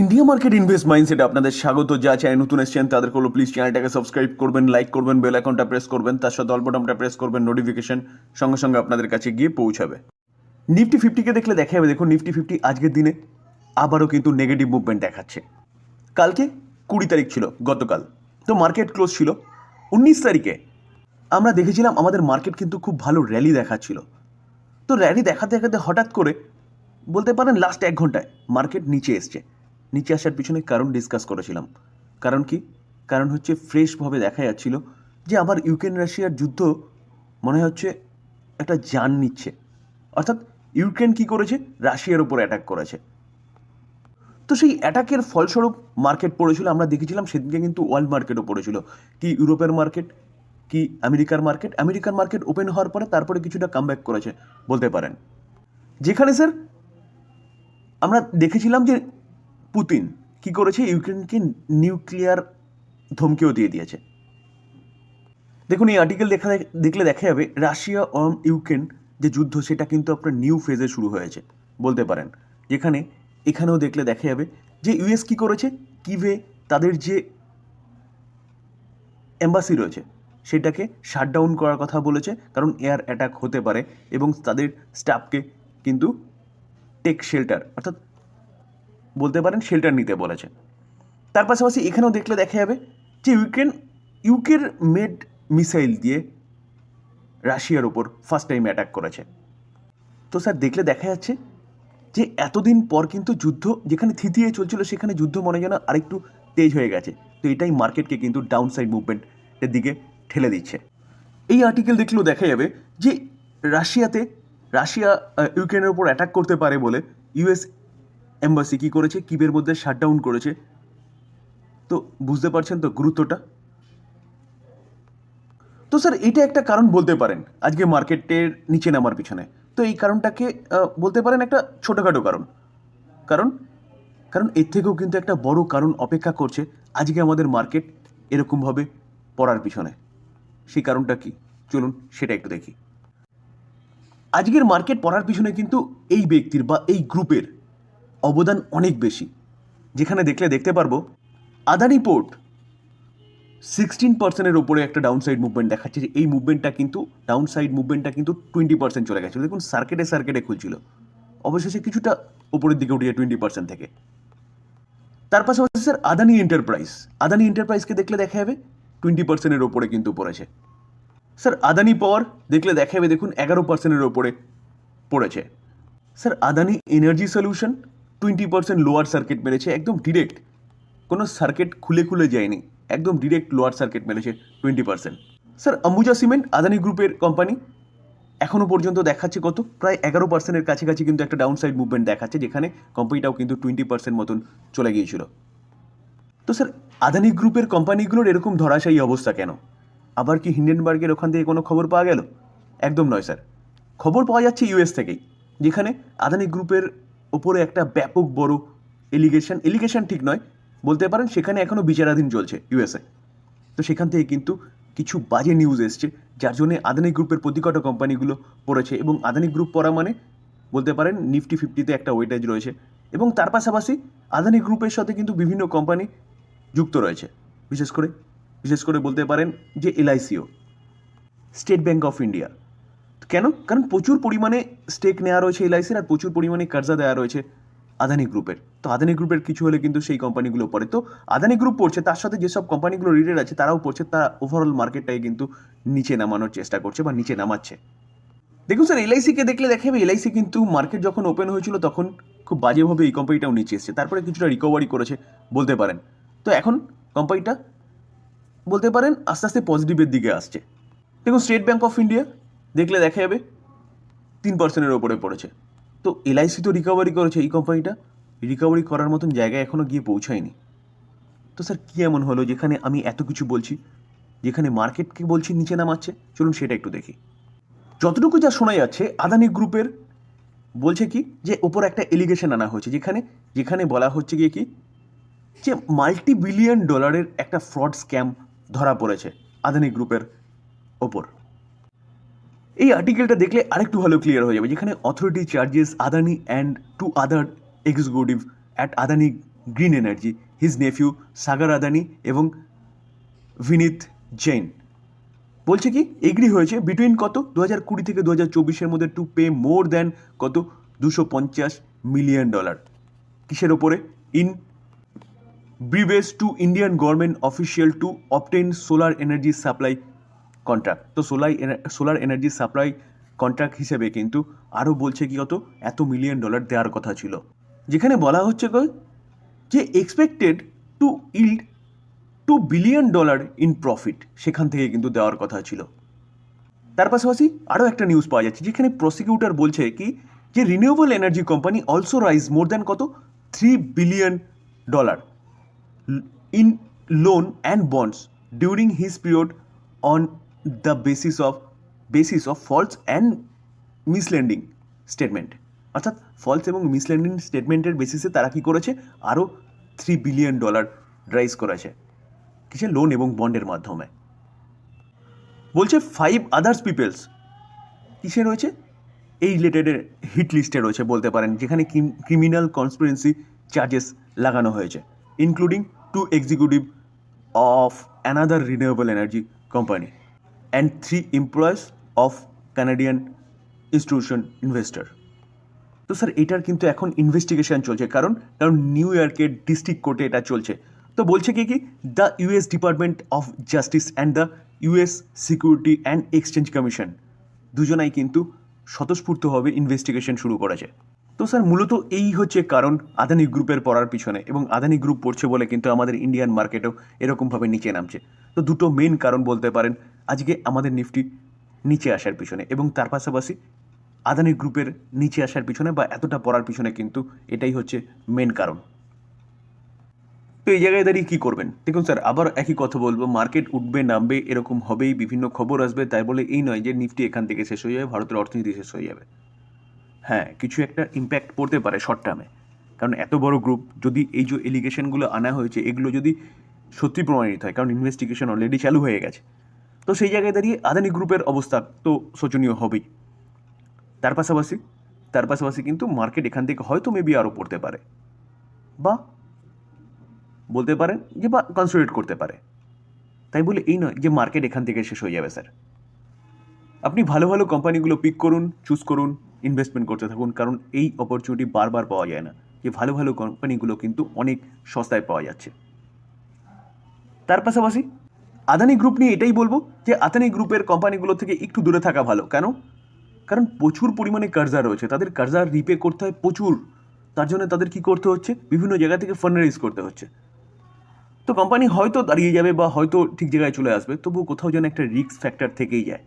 India market invest মাইন্ডসেটে আপনাদের স্বাগত। যা চাই নতুন এসেছেন, তাদের হলো প্লিজ চ্যানেলটাকে সাবস্ক্রাইব করবেন লাইক করবেন বেল আইকনটা প্রেস করবেন, তার সাথে অল বাটনটা প্রেস করবেন নোটিফিকেশন সঙ্গে সঙ্গে আপনাদের কাছে গিয়ে পৌঁছাবে। নিফটি ফিফটিকে দেখলে দেখা যাবে দেখুন নিফটি ফিফটি আজকের দিনে আবারও কিন্তু নেগেটিভ মুভমেন্ট দেখাচ্ছে। কালকে কুড়ি তারিখ ছিল, গতকাল। তো মার্কেট ক্লোজ ছিল উনিশ তারিখে। আমরা দেখেছিলাম আমাদের মার্কেট কিন্তু খুব ভালো র্যালি দেখাচ্ছিল। তো র্যালি দেখাতে দেখাতে হঠাৎ করে বলতে পারেন লাস্ট এক ঘন্টায় মার্কেট নিচে এসছে। নিচে আসার পিছনে কারণ ডিসকাস করেছিলাম। কারণ কি? কারণ হচ্ছে ফ্রেশভাবে দেখা যাচ্ছিল যে আবার ইউক্রেন রাশিয়ার যুদ্ধ মনে হচ্ছে একটা জান নিচ্ছে। অর্থাৎ ইউক্রেন কি করেছে? রাশিয়ার উপর অ্যাটাক করেছে। তো সেই অ্যাটাকের ফলস্বরূপ মার্কেট পড়েছিল, আমরা দেখেছিলাম সেদিনকে কিন্তু ওয়ার্ল্ড মার্কেটও পড়েছিল। কি ইউরোপের মার্কেট কি আমেরিকার মার্কেট আমেরিকার মার্কেট ওপেন হওয়ার পরে তারপরে কিছুটা কামব্যাক করেছে, বলতে পারেন। যেখানে স্যার আমরা দেখেছিলাম যে পুতিন কি করেছে? ইউক্রেনকে নিউক্লিয়ার ধমকিও দিয়ে দিয়েছে। দেখুন, এই আর্টিকেল দেখা দেখলে দেখা যাবে, রাশিয়া অন ইউক্রেন যে যুদ্ধ, সেটা কিন্তু আপনার নিউ ফেজে শুরু হয়েছে, বলতে পারেন। যেখানে, এখানেও দেখলে দেখা যাবে যে ইউএস কি করেছে? কিভে তাদের যে এম্বাসি রয়েছে, সেটাকে শাটডাউন করার কথা বলেছে, কারণ এয়ার অ্যাটাক হতে পারে এবং তাদের স্টাফকে কিন্তু টেক শেল্টার অর্থাৎ বলতে পারেন শেল্টার নিতে বলেছে। তার পাশাপাশি এখানেও দেখলে দেখা যাবে যে ইউক্রেন, ইউকের মেড মিসাইল দিয়ে রাশিয়ার ওপর ফার্স্ট টাইম অ্যাটাক করেছে। তো স্যার দেখলে দেখা যাচ্ছে যে এতদিন পর কিন্তু যুদ্ধ যেখানে থিতিয়ে চলছিল, সেখানে যুদ্ধ মনে যেন আরেকটু তেজ হয়ে গেছে। তো এটাই মার্কেটকে কিন্তু ডাউন সাইড মুভমেন্টের দিকে ঠেলে দিচ্ছে। এই আর্টিকেল দেখলেও দেখা যাবে যে রাশিয়াতে, রাশিয়া ইউক্রেনের ওপর অ্যাটাক করতে পারে বলে ইউএস এম্বাসি কী করেছে? কিবের মধ্যে শাটডাউন করেছে। তো বুঝতে পারছেন তো গুরুত্বটা? তো স্যার এটা একটা কারণ বলতে পারেন। আজকে মার্কেটের নিচে নামার পিছনে। তো এই কারণটাকে বলতে পারেন একটা ছোটোখাটো কারণ। কারণ কারণ এর থেকেও কিন্তু একটা বড় কারণ অপেক্ষা করছে আজকে আমাদের মার্কেট এরকমভাবে পড়ার পিছনে। সেই কারণটা কি? চলুন সেটা একটু দেখি। আজকের মার্কেট পড়ার পিছনে কিন্তু এই ব্যক্তির বা এই গ্রুপের অবদান অনেক বেশি। যেখানে দেখলে দেখতে পারব, আদানি পোর্ট সিক্সটিন পার্সেন্টের ওপরে একটা ডাউন সাইড মুভমেন্ট দেখাচ্ছে যে এই মুভমেন্টটা কিন্তু ডাউন সাইড মুভমেন্টটা কিন্তু টোয়েন্টি পার্সেন্ট চলে গেছে। দেখুন সার্কেটে সার্কেটে খুলছিল। অবশেষে কিছুটা উপরের দিকে উঠে যায় টোয়েন্টি পার্সেন্ট থেকে। তার পাশাপাশি স্যার আদানি এন্টারপ্রাইজ আদানি এন্টারপ্রাইজকে দেখলে দেখা যাবে টোয়েন্টি পার্সেন্টের ওপরে কিন্তু পড়েছে। স্যার আদানি পাওয়ার দেখলে দেখা যাবে, দেখুন, এগারো পার্সেন্টের ওপরে পড়েছে। Sir Adani energy solution twenty percent lower circuit মেরেছে, একদম ডিরেক্ট কোনো সার্কিট খুলে খুলে যায়নি, একদম ডিরেক্ট লোয়ার সার্কিট মেরেছে twenty percent sir Ambuja cement Adani গ্রুপের কোম্পানি এখনও পর্যন্ত দেখাচ্ছে কত? প্রায় এগারো পার্সেন্টের কাছাকাছি কিন্তু একটা ডাউন সাইড মুভমেন্ট দেখাচ্ছে, যেখানে কোম্পানিটাও কিন্তু টোয়েন্টি পার্সেন্ট মতন চলে গিয়েছিল। তো স্যার আদানি গ্রুপের কোম্পানিগুলোর এরকম ধরাশায়ী অবস্থা কেন? আবার কি হিন্ডেনবার্গের ওখান থেকে কোনো খবর পাওয়া গেল? একদম নয় স্যার খবর পাওয়া যাচ্ছে ইউএস থেকেই, যেখানে আদানি গ্রুপের ওপরে একটা ব্যাপক বড় এলিগেশন এলিগেশন ঠিক নয়। বলতে পারেন সেখানে এখনও বিচারাধীন চলছে ইউএসএ তো সেখান থেকে কিন্তু কিছু বাজে নিউজ এসছে, যার জন্য আদানি গ্রুপের প্রতিকটা কোম্পানিগুলো পড়েছে এবং আদানি গ্রুপ পড়া মানে বলতে পারেন নিফটি ফিফটিতে একটা ওয়েটেজ রয়েছে। এবং তার পাশাপাশি আদানি গ্রুপের সাথে কিন্তু বিভিন্ন কোম্পানি যুক্ত রয়েছে। বিশেষ করে বিশেষ করে বলতে পারেন যে এলআইসিও স্টেট ব্যাঙ্ক অফ ইন্ডিয়া কেন? কারণ প্রচুর পরিমাণে স্টেক নেওয়া রয়েছে এলআইসির আর প্রচুর পরিমাণে কার্জা দেওয়া রয়েছে আদানি গ্রুপের তো আদানি গ্রুপের কিছু হলে কিন্তু সেই কোম্পানিগুলো পড়ে। তো আদানি গ্রুপ পড়ছে, তার সাথে যেসব কোম্পানিগুলো রিলেটেড আছে, তারাও পড়ছে, তারা ওভারঅল মার্কেটটাই কিন্তু নিচে নামানোর চেষ্টা করছে বা নিচে নামাচ্ছে। দেখুন স্যার এলআইসিকে দেখলে দেখা যাবে এলআইসি কিন্তু মার্কেট যখন ওপেন হয়েছিল তখন খুব বাজেভাবে এই কোম্পানিটাও নিচে এসেছে। তারপরে কিছুটা রিকভারি করেছে, বলতে পারেন। তো এখন কোম্পানিটা বলতে পারেন, আস্তে আস্তে পজিটিভের দিকে আসছে। দেখুন স্টেট ব্যাঙ্ক অফ ইন্ডিয়া দেখলে দেখা যাবে তিন পার্সেন্টের ওপরে পড়েছে। তো এলআইসি তো রিকভারি করেছে এই কোম্পানিটা রিকভারি করার মতন জায়গায় এখনও গিয়ে পৌঁছায়নি। তো স্যার, কী এমন হলো? যেখানে আমি এত কিছু বলছি, যেখানে মার্কেটকে বলছি নিচে নামাচ্ছে? চলুন সেটা একটু দেখি। যতটুকু যা শোনা যাচ্ছে আদানি গ্রুপের বলছে কি, যে ওপর একটা এলিগেশন আনা হয়েছে, যেখানে যেখানে বলা হচ্ছে গিয়ে কি, যে মাল্টি বিলিয়ন ডলারের একটা ফ্রড স্ক্যাম ধরা পড়েছে আদানি গ্রুপের ওপর। এই আর্টিকেলটা দেখলে আরেকটু ভালো ক্লিয়ার হয়ে যাবে, যেখানে authority charges Adani and two other executive at Adani green energy his nephew Sagar Adani এবং ভিনিত জৈন বলছে কি এগ্রি হয়েছে বিটুইন কত? দু হাজার কুড়ি থেকে দু হাজার চব্বিশের মধ্যে টু পে মোর দ্যান কত? দুশো পঞ্চাশ মিলিয়ন ডলার কিসের ওপরে? In bribes to Indian government official to obtain solar energy supply contract তো সোলাই সোলার এনার্জি সাপ্লাই কন্ট্রাক্ট হিসেবে কিন্তু আরও বলছে কি কত? এত মিলিয়ন ডলার দেওয়ার কথা ছিল। যেখানে বলা হচ্ছে যে expected to yield two billion dollar in profit সেখান থেকে কিন্তু দেওয়ার কথা ছিল। তার পাশাপাশি আরও একটা নিউজ পাওয়া যাচ্ছে, যেখানে প্রসিকিউটর বলছে কি? যে renewable energy company also raise more than কত? Three billion dollar in loan and bonds during his period on the basis of basis of false and misleading statement. অর্থাৎ ফলস এবং মিসল্যান্ডিং স্টেটমেন্টের বেসিসে তারা কি করেছে? আরও থ্রি বিলিয়ন ডলার রাইজ করেছে। কিসে লোন এবং বন্ডের মাধ্যমে। বলছে ফাইভ আদার্স পিপলস কিসে রয়েছে? এই রিলেটেডের হিট লিস্টে রয়েছে বলতে পারেন, যেখানে ক্রিমিনাল কনসপিরেন্সি চার্জেস লাগানো হয়েছে including two executive of another renewable energy company and three employees of Canadian institution investor তো স্যার, এটার কিন্তু এখন ইনভেস্টিগেশন চলছে, কারণ কারণ নিউ ইয়র্কের ডিস্ট্রিক্ট কোর্টে এটা চলছে। তো বলছে কি কি? The US department of justice and the US security and exchange commission দুজনাই কিন্তু স্বতঃস্ফূর্তভাবে ইনভেস্টিগেশন শুরু করেছে। তো স্যার, মূলত এই হচ্ছে কারণ আদানি গ্রুপের পড়ার পিছনে এবং আদানি গ্রুপ পড়ছে বলে কিন্তু আমাদের ইন্ডিয়ান মার্কেটেও এরকমভাবে নিচে নামছে। তো দুটো মেন কারণ বলতে পারেন, আজকে আমাদের নিফটি নিচে আসার পিছনে এবং তার পাশাপাশি আদানি গ্রুপের নিচে আসার পিছনে বা এতটা পড়ার পিছনে কিন্তু এটাই হচ্ছে মেন কারণ। তো এই জায়গায় দাঁড়িয়ে কী করবেন? দেখুন স্যার, আবার একই কথা বলব, মার্কেট উঠবে, নামবে, এরকম হবেই, বিভিন্ন খবর আসবে, তাই বলে এই নয় যে নিফটি এখান থেকে শেষ হয়ে যাবে, ভারতের অর্থনীতি শেষ হয়ে যাবে। হ্যাঁ কিছু একটা ইম্প্যাক্ট পড়তে পারে শর্ট টার্মে কারণ এত বড় গ্রুপ যদি এই যে এলিগেশনগুলো আনা হয়েছে, এগুলো যদি সত্যি প্রমাণিত হয়, কারণ ইনভেস্টিগেশন অলরেডি চালু হয়ে গেছে। তো সেই জায়গায় দাঁড়িয়ে আদানি গ্রুপের অবস্থা তো শোচনীয় হবেই। তার পাশাপাশি তার পাশাপাশি কিন্তু মার্কেট এখান থেকে হয়তো মেবি আরও পড়তে পারে। বা বলতে পারেন যে বা কনসোলিডেট করতে পারে। তাই বলে এই নয় যে মার্কেট এখান থেকে শেষ হয়ে যাবে স্যার আপনি ভালো ভালো কোম্পানিগুলো পিক করুন চুজ করুন ইনভেস্টমেন্ট করতে থাকুন, কারণ এই অপরচুনিটি বারবার পাওয়া যায় না। যে ভালো ভালো কোম্পানিগুলো কিন্তু অনেক সস্তায় পাওয়া যাচ্ছে। তার পাশাপাশি আদানি গ্রুপ নিয়ে এটাই বলব যে আদানি গ্রুপের কোম্পানিগুলো থেকে একটু দূরে থাকা ভালো। কেন? কারণ প্রচুর পরিমাণে কার্জা রয়েছে। তাদের কার্জা রিপে করতে হয় প্রচুর। তার জন্য তাদের কি করতে হচ্ছে? বিভিন্ন জায়গা থেকে ফান্ড রেজ করতে হচ্ছে। তো কোম্পানি হয়তো দাঁড়িয়ে যাবে বা হয়তো ঠিক জায়গায় চলে আসবে, তবুও কোথাও যেন একটা রিস্ক ফ্যাক্টর থেকেই যায়।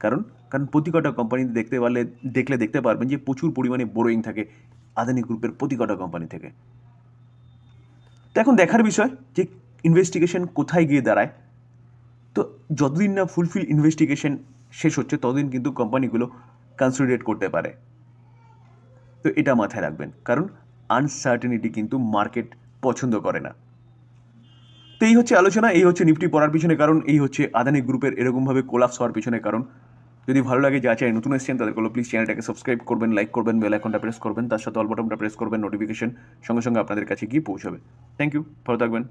কারণ কারণ প্রতি কটা কোম্পানি দেখতে পারলে, দেখলে দেখতে পারবেন যে প্রচুর পরিমাণে বোরোয়িং থাকে আদানি গ্রুপের প্রতি কটা কোম্পানি থেকে। তো এখন দেখার বিষয় যে ইনভেস্টিগেশন কোথায় গিয়ে দাঁড়ায়। তো যতদিন না ফুলফিল ইনভেস্টিগেশন শেষ হচ্ছে, ততদিন কিন্তু কোম্পানিগুলো কনসিডারেট করতে পারে। তো এটা মাথায় রাখবেন, কারণ আনসার্টেনিটি কিন্তু মার্কেট পছন্দ করে না। তো এই হচ্ছে আলোচনা, এই হচ্ছে নিফটি পড়ার পিছনে কারণ, এই হচ্ছে আদানি গ্রুপের এরকমভাবে কোলাপস হওয়ার পিছনে কারণ। যদি ভালো লাগে যা চাই নতুন এসছেন তাদেরগুলো প্লিজ চ্যানেলটাকে সাবস্ক্রাইব করবেন লাইক করবেন বেল আইকনটা প্রেস করবেন, তার সাথে অল বটনটা প্রেস করবেন নোটিফিকেশন সঙ্গে সঙ্গে আপনাদের কাছে গিয়ে পৌঁছাবে। থ্যাংক ইউ ভালো থাকবেন।